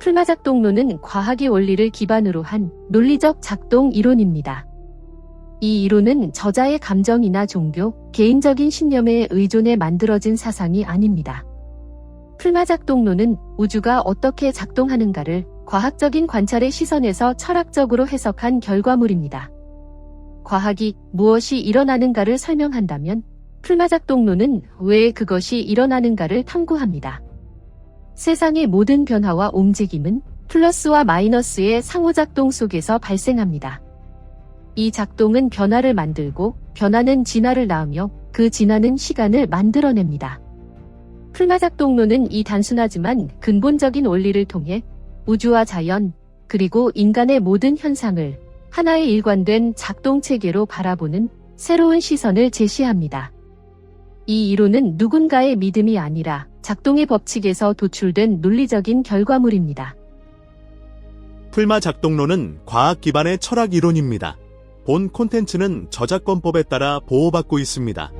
풀마 작동론은 과학의 원리를 기반으로 한 논리적 작동 이론입니다. 이 이론은 저자의 감정이나 종교, 개인적인 신념에 의존해 만들어진 사상이 아닙니다. 풀마 작동론은 우주가 어떻게 작동하는가를 과학적인 관찰의 시선에서 철학적으로 해석한 결과물입니다. 과학이 무엇이 일어나는가를 설명한다면 풀마 작동론은 왜 그것이 일어나는가를 탐구합니다. 세상의 모든 변화와 움직임은 플러스와 마이너스의 상호작동 속에서 발생합니다. 이 작동은 변화를 만들고 변화는 진화를 낳으며 그 진화는 시간을 만들어냅니다. 풀마작동론은 이 단순하지만 근본적인 원리를 통해 우주와 자연, 그리고 인간의 모든 현상을 하나의 일관된 작동 체계로 바라보는 새로운 시선을 제시합니다. 이 이론은 누군가의 믿음이 아니라 작동의 법칙에서 도출된 논리적인 결과물입니다. 풀마 작동론은 과학 기반의 철학 이론입니다. 본 콘텐츠는 저작권법에 따라 보호받고 있습니다.